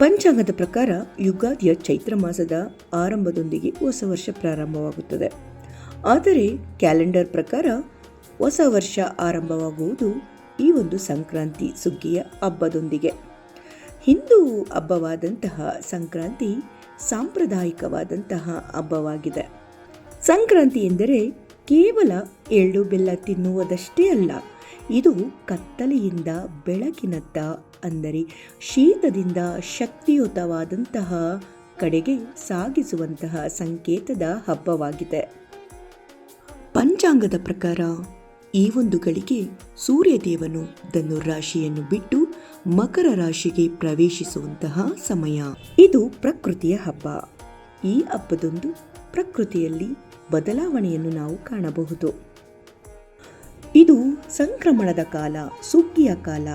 ಪಂಚಾಂಗದ ಪ್ರಕಾರ ಯುಗಾದಿಯ ಚೈತ್ರ ಮಾಸದ ಆರಂಭದೊಂದಿಗೆ ಹೊಸ ವರ್ಷ ಪ್ರಾರಂಭವಾಗುತ್ತದೆ. ಆದರೆ ಕ್ಯಾಲೆಂಡರ್ ಪ್ರಕಾರ ಹೊಸ ವರ್ಷ ಆರಂಭವಾಗುವುದು ಈ ಒಂದು ಸಂಕ್ರಾಂತಿ ಸುಗ್ಗಿಯ ಹಬ್ಬದೊಂದಿಗೆ. ಹಿಂದೂ ಹಬ್ಬವಾದಂತಹ ಸಂಕ್ರಾಂತಿ ಸಾಂಪ್ರದಾಯಿಕವಾದಂತಹ ಹಬ್ಬವಾಗಿದೆ. ಸಂಕ್ರಾಂತಿ ಎಂದರೆ ಕೇವಲ ಎಳ್ಳು ಬೆಲ್ಲ ತಿನ್ನುವುದಷ್ಟೇ ಅಲ್ಲ, ಇದು ಕತ್ತಲೆಯಿಂದ ಬೆಳಕಿನತ್ತ ಅಂದರೆ ಶೀತದಿಂದ ಶಕ್ತಿಯುತವಾದಂತಹ ಕಡೆಗೆ ಸಾಗಿಸುವಂತಹ ಸಂಕೇತದ ಹಬ್ಬವಾಗಿದೆ. ಪಂಚಾಂಗದ ಪ್ರಕಾರ ಈ ಒಂದು ಗಳಿಗೆ ಸೂರ್ಯದೇವನು ಧನುರಾಶಿಯನ್ನು ಬಿಟ್ಟು ಮಕರ ರಾಶಿಗೆ ಪ್ರವೇಶಿಸುವಂತಹ ಸಮಯ. ಇದು ಪ್ರಕೃತಿಯ ಹಬ್ಬ. ಈ ಹಬ್ಬದೊಂದು ಪ್ರಕೃತಿಯಲ್ಲಿ ಬದಲಾವಣೆಯನ್ನು ನಾವು ಕಾಣಬಹುದು. ಇದು ಸಂಕ್ರಮಣದ ಕಾಲ, ಸುಗ್ಗಿಯ ಕಾಲ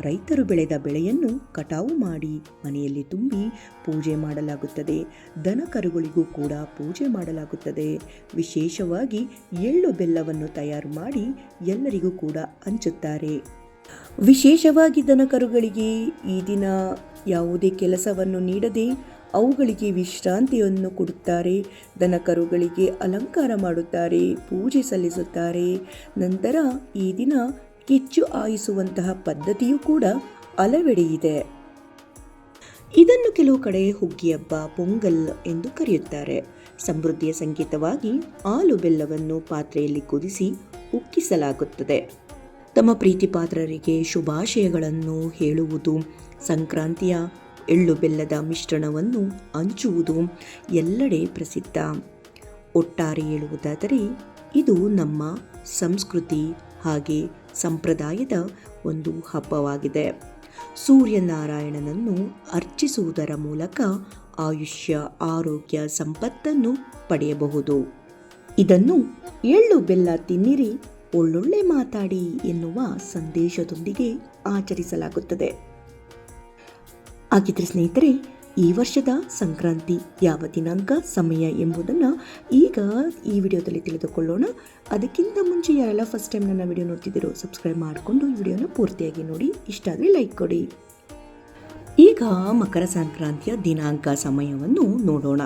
ರೈತರು ಬೆಳೆದ ಬೆಳೆಯನ್ನು ಕಟಾವು ಮಾಡಿ ಮನೆಯಲ್ಲಿ ತುಂಬಿ ಪೂಜೆ ಮಾಡಲಾಗುತ್ತದೆ. ದನ ಕರುಗಳಿಗೂ ಕೂಡ ಪೂಜೆ ಮಾಡಲಾಗುತ್ತದೆ. ವಿಶೇಷವಾಗಿ ಎಳ್ಳು ಬೆಲ್ಲವನ್ನು ತಯಾರು ಮಾಡಿ ಎಲ್ಲರಿಗೂ ಕೂಡ ಹಂಚುತ್ತಾರೆ. ವಿಶೇಷವಾಗಿ ದನಕರುಗಳಿಗೆ ಈ ದಿನ ಯಾವುದೇ ಕೆಲಸವನ್ನು ನೀಡದೆ ಅವುಗಳಿಗೆ ವಿಶ್ರಾಂತಿಯನ್ನು ಕೊಡುತ್ತಾರೆ. ದನಕರುಗಳಿಗೆ ಅಲಂಕಾರ ಮಾಡುತ್ತಾರೆ, ಪೂಜೆ ಸಲ್ಲಿಸುತ್ತಾರೆ. ನಂತರ ಈ ದಿನ ಕಿಚ್ಚು ಆಯಿಸುವಂತಹ ಪದ್ಧತಿಯೂ ಕೂಡ ಅಲವೆಡೆಯಿದೆ. ಇದೆ ಇದನ್ನು ಕೆಲವು ಕಡೆ ಹುಗ್ಗಿ ಹಬ್ಬ ಪೊಂಗಲ್ ಎಂದು ಕರೆಯುತ್ತಾರೆ. ಸಮೃದ್ಧಿಯ ಸಂಕೇತವಾಗಿ ಆಲು ಬೆಲ್ಲವನ್ನು ಪಾತ್ರೆಯಲ್ಲಿ ಕುದಿಸಿ ಉಕ್ಕಿಸಲಾಗುತ್ತದೆ. ತಮ್ಮ ಪ್ರೀತಿ ಪಾತ್ರರಿಗೆ ಶುಭಾಶಯಗಳನ್ನು ಹೇಳುವುದು, ಸಂಕ್ರಾಂತಿಯ ಎಳ್ಳು ಬೆಲ್ಲದ ಮಿಶ್ರಣವನ್ನು ಹಂಚುವುದು ಎಲ್ಲೆಡೆ ಪ್ರಸಿದ್ಧ. ಒಟ್ಟಾರೆ ಹೇಳುವುದಾದರೆ, ಇದು ನಮ್ಮ ಸಂಸ್ಕೃತಿ ಹಾಗೆ ಸಂಪ್ರದಾಯದ ಒಂದು ಹಬ್ಬವಾಗಿದೆ. ಸೂರ್ಯನಾರಾಯಣನನ್ನು ಅರ್ಚಿಸುವುದರ ಮೂಲಕ ಆಯುಷ್ಯ, ಆರೋಗ್ಯ, ಸಂಪತ್ತನ್ನು ಪಡೆಯಬಹುದು. ಇದನ್ನು ಎಳ್ಳು ಬೆಲ್ಲ ತಿನ್ನಿರಿ, ಒಳ್ಳೊಳ್ಳೆ ಮಾತಾಡಿ ಎನ್ನುವ ಸಂದೇಶದೊಂದಿಗೆ ಆಚರಿಸಲಾಗುತ್ತದೆ. ಹಾಗಿದ್ರೆ ಸ್ನೇಹಿತರೆ ಈ ವರ್ಷದ ಸಂಕ್ರಾಂತಿ ಯಾವ ದಿನಾಂಕ, ಸಮಯ ಎಂಬುದನ್ನು ಈಗ ಈ ವಿಡಿಯೋದಲ್ಲಿ ತಿಳಿದುಕೊಳ್ಳೋಣ. ಅದಕ್ಕಿಂತ ಮುಂಚೆ ಯಾರೆಲ್ಲ ಫಸ್ಟ್ ಟೈಮ್ ನನ್ನ ವಿಡಿಯೋ ನೋಡ್ತಿದ್ದೀರೋ ಸಬ್ಸ್ಕ್ರೈಬ್ ಮಾಡಿಕೊಂಡು ಈ ವಿಡಿಯೋನ ಪೂರ್ತಿಯಾಗಿ ನೋಡಿ. ಇಷ್ಟ ಆದರೆ ಲೈಕ್ ಕೊಡಿ. ಈಗ ಮಕರ ಸಂಕ್ರಾಂತಿಯ ದಿನಾಂಕ, ಸಮಯವನ್ನು ನೋಡೋಣ.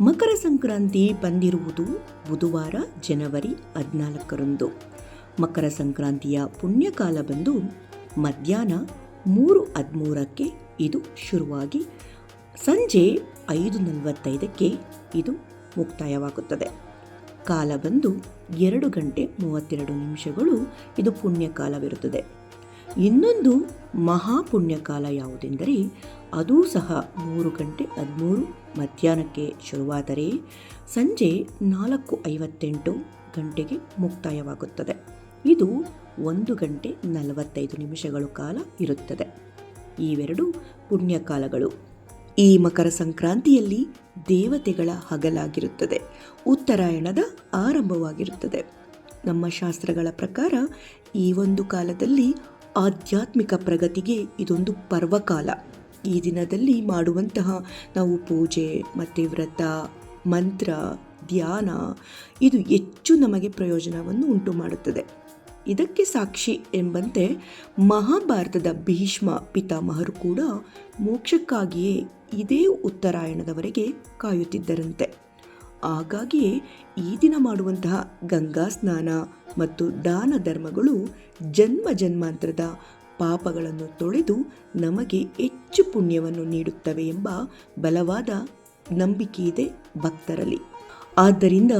ಮಕರ ಸಂಕ್ರಾಂತಿ ಬಂದಿರುವುದು ಬುಧವಾರ, ಜನವರಿ ಹದಿನಾಲ್ಕರಂದು. ಮಕರ ಸಂಕ್ರಾಂತಿಯ ಪುಣ್ಯಕಾಲ ಬಂದು ಮಧ್ಯಾಹ್ನ ಮೂರು ಹದಿಮೂರಕ್ಕೆ ಇದು ಶುರುವಾಗಿ ಸಂಜೆ ಐದು ನಲವತ್ತೈದಕ್ಕೆ ಇದು ಮುಕ್ತಾಯವಾಗುತ್ತದೆ. ಕಾಲ ಬಂದು ಎರಡು ಗಂಟೆ ಮೂವತ್ತೆರಡು ನಿಮಿಷಗಳು ಇದು ಪುಣ್ಯಕಾಲವಿರುತ್ತದೆ. ಇನ್ನೊಂದು ಮಹಾಪುಣ್ಯಕಾಲ ಯಾವುದೆಂದರೆ ಅದೂ ಸಹ ಮೂರು ಗಂಟೆ ಹದಿಮೂರು ಮಧ್ಯಾಹ್ನಕ್ಕೆ ಶುರುವಾದರೆ ಸಂಜೆ ನಾಲ್ಕು ಐವತ್ತೆಂಟು ಗಂಟೆಗೆ ಮುಕ್ತಾಯವಾಗುತ್ತದೆ. ಇದು ಒಂದು ಗಂಟೆ ನಲವತ್ತೈದು ನಿಮಿಷಗಳು ಕಾಲ ಇರುತ್ತದೆ. ಇವೆರಡು ಪುಣ್ಯಕಾಲಗಳು. ಈ ಮಕರ ಸಂಕ್ರಾಂತಿಯಲ್ಲಿ ದೇವತೆಗಳ ಹಗಲಾಗಿರುತ್ತದೆ. ಉತ್ತರಾಯಣದ ಆರಂಭವಾಗಿರುತ್ತದೆ. ನಮ್ಮ ಶಾಸ್ತ್ರಗಳ ಪ್ರಕಾರ ಈ ಒಂದು ಕಾಲದಲ್ಲಿ ಆಧ್ಯಾತ್ಮಿಕ ಪ್ರಗತಿಗೆ ಇದೊಂದು ಪರ್ವಕಾಲ. ಈ ದಿನದಲ್ಲಿ ಮಾಡುವಂತಹ ನಾವು ಪೂಜೆ, ಮತ್ತು ವ್ರತ, ಮಂತ್ರ, ಧ್ಯಾನ, ಇದು ಹೆಚ್ಚು ನಮಗೆ ಪ್ರಯೋಜನವನ್ನು ಉಂಟು ಮಾಡುತ್ತದೆ. ಇದಕ್ಕೆ ಸಾಕ್ಷಿ ಎಂಬಂತೆ ಮಹಾಭಾರತದ ಭೀಷ್ಮ ಪಿತಾಮಹರು ಕೂಡ ಮೋಕ್ಷಕ್ಕಾಗಿಯೇ ಇದೇ ಉತ್ತರಾಯಣದವರೆಗೆ ಕಾಯುತ್ತಿದ್ದರಂತೆ. ಹಾಗಾಗಿಯೇ ಈ ದಿನ ಮಾಡುವಂತಹ ಗಂಗಾ ಸ್ನಾನ ಮತ್ತು ದಾನ ಧರ್ಮಗಳು ಜನ್ಮ ಜನ್ಮಾಂತರದ ಪಾಪಗಳನ್ನು ತೊಳೆದು ನಮಗೆ ಹೆಚ್ಚು ಪುಣ್ಯವನ್ನು ನೀಡುತ್ತವೆ ಎಂಬ ಬಲವಾದ ನಂಬಿಕೆ ಇದೆ ಭಕ್ತರಲ್ಲಿ. ಆದ್ದರಿಂದ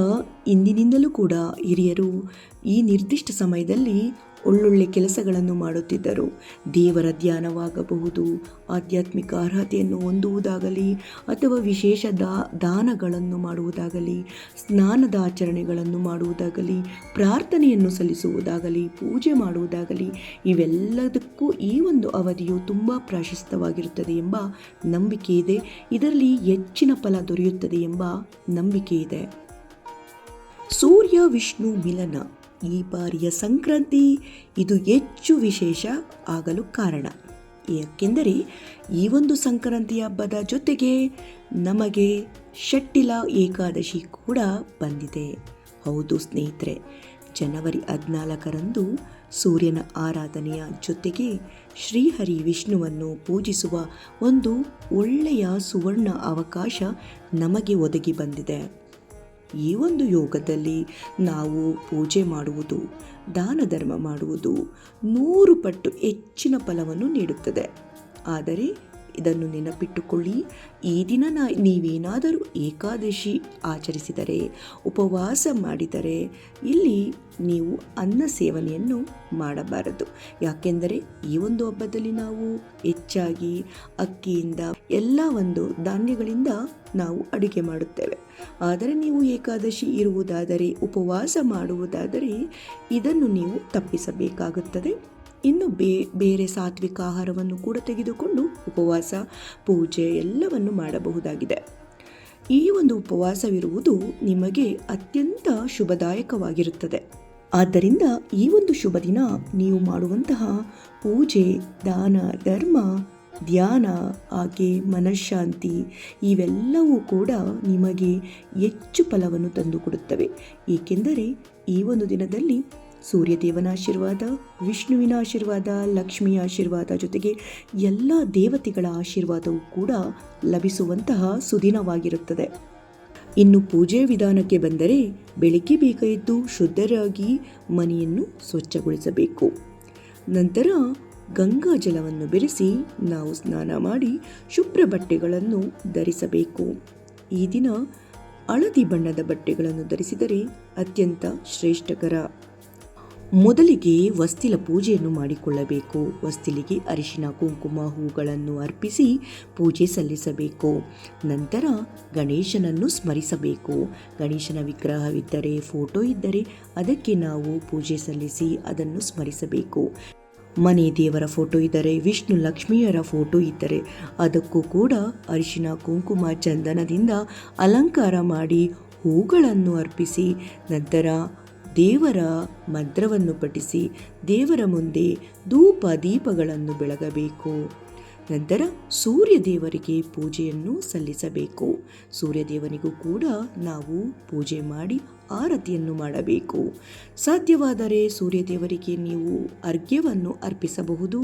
ಇಂದಿನಿಂದಲೂ ಕೂಡ ಹಿರಿಯರು ಈ ನಿರ್ದಿಷ್ಟ ಸಮಯದಲ್ಲಿ ಒಳ್ಳೊಳ್ಳೆ ಕೆಲಸಗಳನ್ನು ಮಾಡುತ್ತಿದ್ದರು. ದೇವರ ಧ್ಯಾನವಾಗಬಹುದು, ಆಧ್ಯಾತ್ಮಿಕ ಅರ್ಹತೆಯನ್ನು ಹೊಂದುವುದಾಗಲಿ ಅಥವಾ ವಿಶೇಷ ದಾ, ದಾನಗಳನ್ನು ಮಾಡುವುದಾಗಲಿ, ಸ್ನಾನದ ಆಚರಣೆಗಳನ್ನು ಮಾಡುವುದಾಗಲಿ, ಪ್ರಾರ್ಥನೆಯನ್ನು ಸಲ್ಲಿಸುವುದಾಗಲಿ, ಪೂಜೆ ಮಾಡುವುದಾಗಲಿ, ಇವೆಲ್ಲದಕ್ಕೂ ಈ ಒಂದು ಅವಧಿಯು ತುಂಬ ಪ್ರಾಶಸ್ತವಾಗಿರುತ್ತದೆ ಎಂಬ ನಂಬಿಕೆ ಇದೆ. ಇದರಲ್ಲಿ ಹೆಚ್ಚಿನ ಫಲ ದೊರೆಯುತ್ತದೆ ಎಂಬ ನಂಬಿಕೆ ಇದೆ. ಸೂರ್ಯ, ವಿಷ್ಣು, ಮಿಲನ ಈ ಬಾರಿಯ ಸಂಕ್ರಾಂತಿ ಇದು ಹೆಚ್ಚು ವಿಶೇಷ ಆಗಲು ಕಾರಣ. ಏಕೆಂದರೆ ಈ ಒಂದು ಸಂಕ್ರಾಂತಿ ಹಬ್ಬದ ಜೊತೆಗೆ ನಮಗೆ ಶಟ್ಟಿಲ ಏಕಾದಶಿ ಕೂಡ ಬಂದಿದೆ. ಹೌದು ಸ್ನೇಹಿತರೆ, ಜನವರಿ ಹದಿನಾಲ್ಕರಂದು ಸೂರ್ಯನ ಆರಾಧನೆಯ ಜೊತೆಗೆ ಶ್ರೀಹರಿ ವಿಷ್ಣುವನ್ನು ಪೂಜಿಸುವ ಒಂದು ಒಳ್ಳೆಯ ಸುವರ್ಣ ಅವಕಾಶ ನಮಗೆ ಒದಗಿ ಬಂದಿದೆ. ಈ ಒಂದು ಯೋಗದಲ್ಲಿ ನಾವು ಪೂಜೆ ಮಾಡುವುದು, ದಾನ ಧರ್ಮ ಮಾಡುವುದು ನೂರು ಪಟ್ಟು ಹೆಚ್ಚಿನ ಫಲವನ್ನು ನೀಡುತ್ತದೆ. ಆದರೆ ಇದನ್ನು ನೆನಪಿಟ್ಟುಕೊಳ್ಳಿ. ಈ ದಿನ ನೀವೇನಾದರೂ ಏಕಾದಶಿ ಆಚರಿಸಿದರೆ, ಉಪವಾಸ ಮಾಡಿದರೆ, ಇಲ್ಲಿ ನೀವು ಅನ್ನ ಸೇವನೆಯನ್ನು ಮಾಡಬಾರದು. ಯಾಕೆಂದರೆ, ಈ ಒಂದು ಹಬ್ಬದಲ್ಲಿ ನಾವು ಹೆಚ್ಚಾಗಿ ಅಕ್ಕಿಯಿಂದ ಎಲ್ಲ ಒಂದು ಧಾನ್ಯಗಳಿಂದ ನಾವು ಅಡುಗೆ ಮಾಡುತ್ತೇವೆ. ಆದರೆ, ನೀವು ಏಕಾದಶಿ ಇರುವುದಾದರೆ, ಉಪವಾಸ ಮಾಡುವುದಾದರೆ, ಇದನ್ನು ನೀವು ತಪ್ಪಿಸಬೇಕಾಗುತ್ತದೆ. ಇನ್ನು ಬೇ, ಬೇರೆ ಸಾತ್ವಿಕ ಆಹಾರವನ್ನು ಕೂಡ ತೆಗೆದುಕೊಂಡು ಉಪವಾಸ, ಪೂಜೆ ಎಲ್ಲವನ್ನು ಮಾಡಬಹುದಾಗಿದೆ. ಈ ಒಂದು ಉಪವಾಸವಿರುವುದು ನಿಮಗೆ ಅತ್ಯಂತ ಶುಭದಾಯಕವಾಗಿರುತ್ತದೆ. ಆದ್ದರಿಂದ ಈ ಒಂದು ಶುಭ ದಿನ ನೀವು ಮಾಡುವಂತಹ ಪೂಜೆ, ದಾನ, ಧರ್ಮ, ಧ್ಯಾನ ಹಾಗೆ ಮನಃಶಾಂತಿ ಇವೆಲ್ಲವೂ ಕೂಡ ನಿಮಗೆ ಹೆಚ್ಚು ಫಲವನ್ನು ತಂದುಕೊಡುತ್ತವೆ. ಏಕೆಂದರೆ ಈ ಒಂದು ದಿನದಲ್ಲಿ ಸೂರ್ಯದೇವನ ಆಶೀರ್ವಾದ, ವಿಷ್ಣುವಿನ ಆಶೀರ್ವಾದ, ಲಕ್ಷ್ಮಿಯ ಆಶೀರ್ವಾದ ಜೊತೆಗೆ ಎಲ್ಲ ದೇವತೆಗಳ ಆಶೀರ್ವಾದವೂ ಕೂಡ ಲಭಿಸುವಂತಹ ಸುದಿನವಾಗಿರುತ್ತದೆ. ಇನ್ನು ಪೂಜೆ ವಿಧಾನಕ್ಕೆ ಬಂದರೆ ಬೆಳಿಗ್ಗೆ ಬೇಗ ಶುದ್ಧರಾಗಿ ಮನೆಯನ್ನು ಸ್ವಚ್ಛಗೊಳಿಸಬೇಕು. ನಂತರ ಗಂಗಾ ಜಲವನ್ನು ಬೆರೆಸಿ ನಾವು ಸ್ನಾನ ಮಾಡಿ ಶುಭ್ರ ಬಟ್ಟೆಗಳನ್ನು ಧರಿಸಬೇಕು. ಈ ದಿನ ಹಳದಿ ಬಣ್ಣದ ಬಟ್ಟೆಗಳನ್ನು ಧರಿಸಿದರೆ ಅತ್ಯಂತ ಶ್ರೇಷ್ಠಕರ. ಮೊದಲಿಗೆ ವಸ್ತಿಲ ಪೂಜೆಯನ್ನು ಮಾಡಿಕೊಳ್ಳಬೇಕು. ವಸ್ತಿಲಿಗೆ ಅರಿಶಿನ, ಕುಂಕುಮ ಹೂಗಳನ್ನು ಅರ್ಪಿಸಿ ಪೂಜೆ ಸಲ್ಲಿಸಬೇಕು. ನಂತರ ಗಣೇಶನನ್ನು ಸ್ಮರಿಸಬೇಕು. ಗಣೇಶನ ವಿಗ್ರಹವಿದ್ದರೆ, ಫೋಟೋ ಇದ್ದರೆ ಅದಕ್ಕೆ ನಾವು ಪೂಜೆ ಸಲ್ಲಿಸಿ ಅದನ್ನು ಸ್ಮರಿಸಬೇಕು. ಮನೆ ದೇವರ ಫೋಟೋ ಇದ್ದರೆ, ವಿಷ್ಣು ಲಕ್ಷ್ಮಿಯರ ಫೋಟೋ ಇದ್ದರೆ ಅದಕ್ಕೂ ಕೂಡ ಅರಿಶಿನ, ಕುಂಕುಮ, ಚಂದನದಿಂದ ಅಲಂಕಾರ ಮಾಡಿ ಹೂಗಳನ್ನು ಅರ್ಪಿಸಿ, ನಂತರ ದೇವರ ಮಂತ್ರವನ್ನು ಪಠಿಸಿ ದೇವರ ಮುಂದೆ ಧೂಪ ದೀಪಗಳನ್ನು ಬೆಳಗಬೇಕು. ನಂತರ ಸೂರ್ಯ ದೇವರಿಗೆ ಪೂಜೆಯನ್ನು ಸಲ್ಲಿಸಬೇಕು. ಸೂರ್ಯದೇವನಿಗೂ ಕೂಡ ನಾವು ಪೂಜೆ ಮಾಡಿ ಆರತಿಯನ್ನು ಮಾಡಬೇಕು. ಸಾಧ್ಯವಾದರೆ ಸೂರ್ಯದೇವರಿಗೆ ನೀವು ಅರ್ಘ್ಯವನ್ನು ಅರ್ಪಿಸಬಹುದು.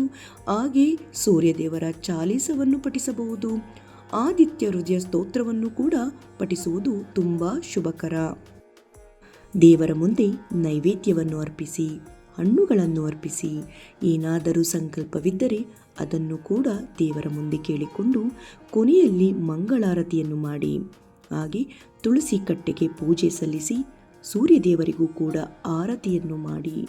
ಹಾಗೆ ಸೂರ್ಯದೇವರ ಚಾಲೀಸವನ್ನು ಪಠಿಸಬಹುದು. ಆದಿತ್ಯ ಹೃದಯ ಸ್ತೋತ್ರವನ್ನು ಕೂಡ ಪಠಿಸುವುದು ತುಂಬ ಶುಭಕರ. ದೇವರ ಮುಂದೆ ನೈವೇದ್ಯವನ್ನು ಅರ್ಪಿಸಿ, ಹಣ್ಣುಗಳನ್ನು ಅರ್ಪಿಸಿ. ಏನಾದರೂ ಸಂಕಲ್ಪವಿದ್ದರೆ ಅದನ್ನು ಕೂಡ ದೇವರ ಮುಂದೆ ಕೇಳಿಕೊಂಡು ಕೊನೆಯಲ್ಲಿ ಮಂಗಳಾರತಿಯನ್ನು ಮಾಡಿ. ಹಾಗೆ ತುಳಸಿ ಕಟ್ಟೆಗೆ ಪೂಜೆ ಸಲ್ಲಿಸಿ ಸೂರ್ಯದೇವರಿಗೂ ಕೂಡ ಆರತಿಯನ್ನು ಮಾಡಿ.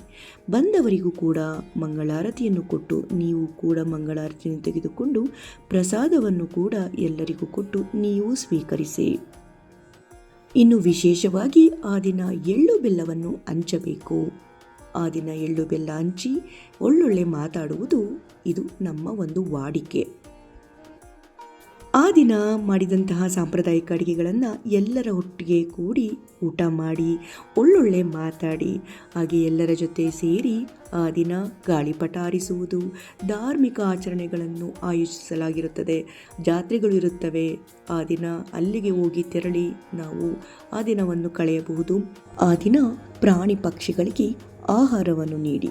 ಬಂದವರಿಗೂ ಕೂಡ ಮಂಗಳಾರತಿಯನ್ನು ಕೊಟ್ಟು, ನೀವು ಕೂಡ ಮಂಗಳಾರತಿಯನ್ನು ತೆಗೆದುಕೊಂಡು ಪ್ರಸಾದವನ್ನು ಕೂಡ ಎಲ್ಲರಿಗೂ ಕೊಟ್ಟು, ನೀವು ಸ್ವೀಕರಿಸಿ. ಇನ್ನು ವಿಶೇಷವಾಗಿ ಆ ದಿನ ಎಳ್ಳು ಬೆಲ್ಲವನ್ನು ಹಂಚಬೇಕು. ಆ ದಿನ ಎಳ್ಳು ಬೆಲ್ಲ ಹಂಚಿ ಒಳ್ಳೊಳ್ಳೆ ಮಾತಾಡುವುದು ಇದು ನಮ್ಮ ಒಂದು ವಾಡಿಕೆ. ಆ ದಿನ ಮಾಡಿದಂತಹ ಸಾಂಪ್ರದಾಯಿಕ ಅಡುಗೆಗಳನ್ನು ಎಲ್ಲರ ಒಟ್ಟಿಗೆ ಕೂಡಿ ಊಟ ಮಾಡಿ, ಒಳ್ಳೊಳ್ಳೆ ಮಾತಾಡಿ, ಹಾಗೆ ಎಲ್ಲರ ಜೊತೆ ಸೇರಿ ಆ ದಿನ ಗಾಳಿಪಟ ಹಾರಿಸುವುದು ಧಾರ್ಮಿಕ ಆಚರಣೆಗಳನ್ನು ಆಯೋಜಿಸಲಾಗಿರುತ್ತದೆ. ಜಾತ್ರೆಗಳು ಇರುತ್ತವೆ. ಆ ದಿನ ಅಲ್ಲಿಗೆ ಹೋಗಿ ತೆರಳಿ ನಾವು ಆ ದಿನವನ್ನು ಕಳೆಯಬಹುದು. ಆ ದಿನ ಪ್ರಾಣಿ ಪಕ್ಷಿಗಳಿಗೆ ಆಹಾರವನ್ನು ನೀಡಿ.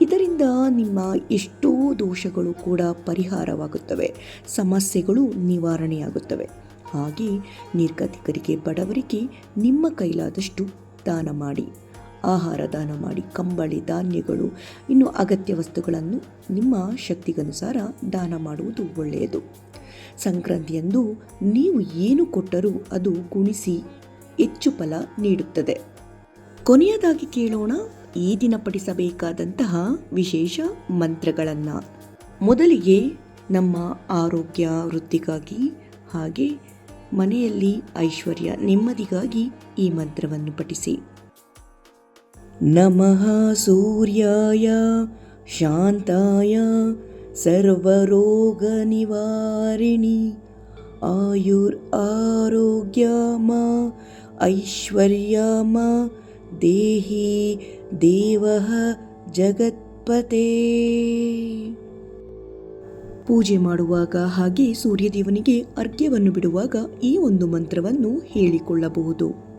ಇದರಿಂದ ನಿಮ್ಮ ಎಷ್ಟೋ ದೋಷಗಳು ಕೂಡ ಪರಿಹಾರವಾಗುತ್ತವೆ. ಸಮಸ್ಯೆಗಳು ನಿವಾರಣೆಯಾಗುತ್ತವೆ. ಹಾಗೆ ನಿರ್ಗತಿಕರಿಗೆ, ಬಡವರಿಗೆ ನಿಮ್ಮ ಕೈಲಾದಷ್ಟು ದಾನ ಮಾಡಿ. ಆಹಾರ ದಾನ ಮಾಡಿ, ಕಂಬಳಿ, ಧಾನ್ಯಗಳು, ಇನ್ನು ಅಗತ್ಯ ವಸ್ತುಗಳನ್ನು ನಿಮ್ಮ ಶಕ್ತಿಗನುಸಾರ ದಾನ ಮಾಡುವುದು ಒಳ್ಳೆಯದು. ಸಂಕ್ರಾಂತಿಯಂದು ನೀವು ಏನು ಕೊಟ್ಟರೂ ಅದು ಗುಣಿಸಿ ಹೆಚ್ಚು ಫಲ ನೀಡುತ್ತದೆ. ಕೊನೆಯದಾಗಿ ಕೇಳೋಣ ಈ ದಿನ ಪಠಿಸಬೇಕಾದಂತಹ ವಿಶೇಷ ಮಂತ್ರಗಳನ್ನು. ಮೊದಲಿಗೆ ನಮ್ಮ ಆರೋಗ್ಯ, ವೃದ್ಧಿಗಾಗಿ ಹಾಗೆ ಮನೆಯಲ್ಲಿ ಐಶ್ವರ್ಯ ನೆಮ್ಮದಿಗಾಗಿ ಈ ಮಂತ್ರವನ್ನು ಪಠಿಸಿ. ನಮಃ ಸೂರ್ಯಾಯ, ಶಾಂತಾಯ ಸರ್ವರೋಗ ನಿವಾರಿಣಿ ಆಯುರ್ ಆರೋಗ್ಯಮ, ಐಶ್ವರ್ಯಮ, ದೇಹಿ ದೇವಃ ಜಗತ್ಪತೆ. ಪೂಜೆ ಮಾಡುವಾಗ ಹಾಗೆ ಸೂರ್ಯದೇವನಿಗೆ ಅರ್ಘ್ಯವನ್ನು ಬಿಡುವಾಗ ಈ ಒಂದು ಮಂತ್ರವನ್ನು ಹೇಳಿಕೊಳ್ಳಬಹುದು.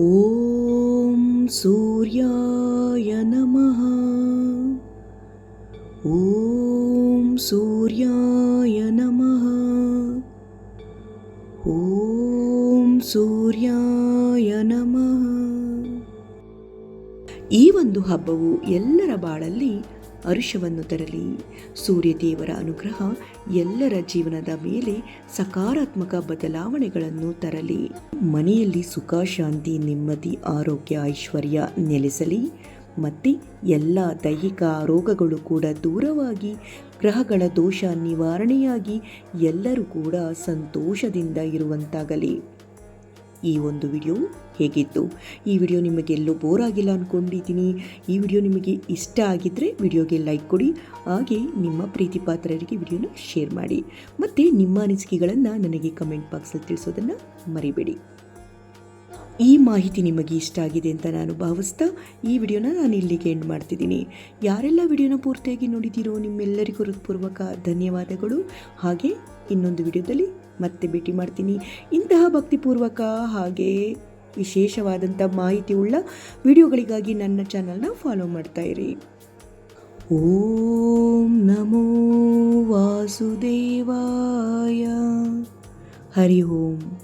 ಓಂ ಸೂರ್ಯಾಯ ನಮಃ. ಓಂ ಸೂರ್ಯಾಯ ನಮಃ. ಓಂ ಸೂರ್ಯ ಈ ಒಂದು ಹಬ್ಬವು ಎಲ್ಲರ ಬಾಳಲ್ಲಿ ಅರುಷವನ್ನು ತರಲಿ. ಸೂರ್ಯದೇವರ ಅನುಗ್ರಹ ಎಲ್ಲರ ಜೀವನದ ಮೇಲೆ ಸಕಾರಾತ್ಮಕ ಬದಲಾವಣೆಗಳನ್ನು ತರಲಿ. ಮನೆಯಲ್ಲಿ ಸುಖ, ಶಾಂತಿ, ನೆಮ್ಮದಿ, ಆರೋಗ್ಯ, ಐಶ್ವರ್ಯ ನೆಲೆಸಲಿ. ಮತ್ತು ಎಲ್ಲ ದೈಹಿಕ ರೋಗಗಳು ಕೂಡ ದೂರವಾಗಿ ಗ್ರಹಗಳ ದೋಷ ನಿವಾರಣೆಯಾಗಿ ಎಲ್ಲರೂ ಕೂಡ ಸಂತೋಷದಿಂದ ಇರುವಂತಾಗಲಿ. ಈ ಒಂದು ವಿಡಿಯೋ ಹೇಗಿತ್ತು? ಈ ವಿಡಿಯೋ ನಿಮಗೆಲ್ಲೋ ಬೋರ್ ಆಗಿಲ್ಲ ಅಂದ್ಕೊಂಡಿದ್ದೀನಿ ಈ ವಿಡಿಯೋ ನಿಮಗೆ ಇಷ್ಟ ಆಗಿದ್ದರೆ ವಿಡಿಯೋಗೆ ಲೈಕ್ ಕೊಡಿ, ಹಾಗೆ ನಿಮ್ಮ ಪ್ರೀತಿ ಪಾತ್ರರಿಗೆ ವಿಡಿಯೋನ ಶೇರ್ ಮಾಡಿ. ಮತ್ತು ನಿಮ್ಮ ಅನಿಸಿಕೆಗಳನ್ನು ನನಗೆ ಕಮೆಂಟ್ ಬಾಕ್ಸಲ್ಲಿ ತಿಳಿಸೋದನ್ನು ಮರಿಬೇಡಿ. ಈ ಮಾಹಿತಿ ನಿಮಗೆ ಇಷ್ಟ ಆಗಿದೆ ಅಂತ ನಾನು ಭಾವಿಸ್ತಾ ಈ ವಿಡಿಯೋನ ನಾನು ಇಲ್ಲಿಗೆ ಎಂಡ್ ಮಾಡ್ತಿದ್ದೀನಿ. ಯಾರೆಲ್ಲ ವಿಡಿಯೋನ ಪೂರ್ತಿಯಾಗಿ ನೋಡಿದ್ದೀರೋ ನಿಮ್ಮೆಲ್ಲರಿಗೂ ಹೃತ್ಪೂರ್ವಕ ಧನ್ಯವಾದಗಳು. ಹಾಗೆ ಇನ್ನೊಂದು ವಿಡಿಯೋದಲ್ಲಿ ಮತ್ತೆ ಭೇಟಿ ಮಾಡ್ತೀನಿ. ಇಂತಹ ಭಕ್ತಿಪೂರ್ವಕ ಹಾಗೆ ವಿಶೇಷವಾದಂಥ ಮಾಹಿತಿ ಉಳ್ಳ ವಿಡಿಯೋಗಳಿಗಾಗಿ ನನ್ನ ಚಾನಲ್ನ ಫಾಲೋ ಮಾಡ್ತಾ ಇರಿ. ಓಂ ನಮೋ ವಾಸುದೇವಾಯ. ಹರಿ ಓಂ.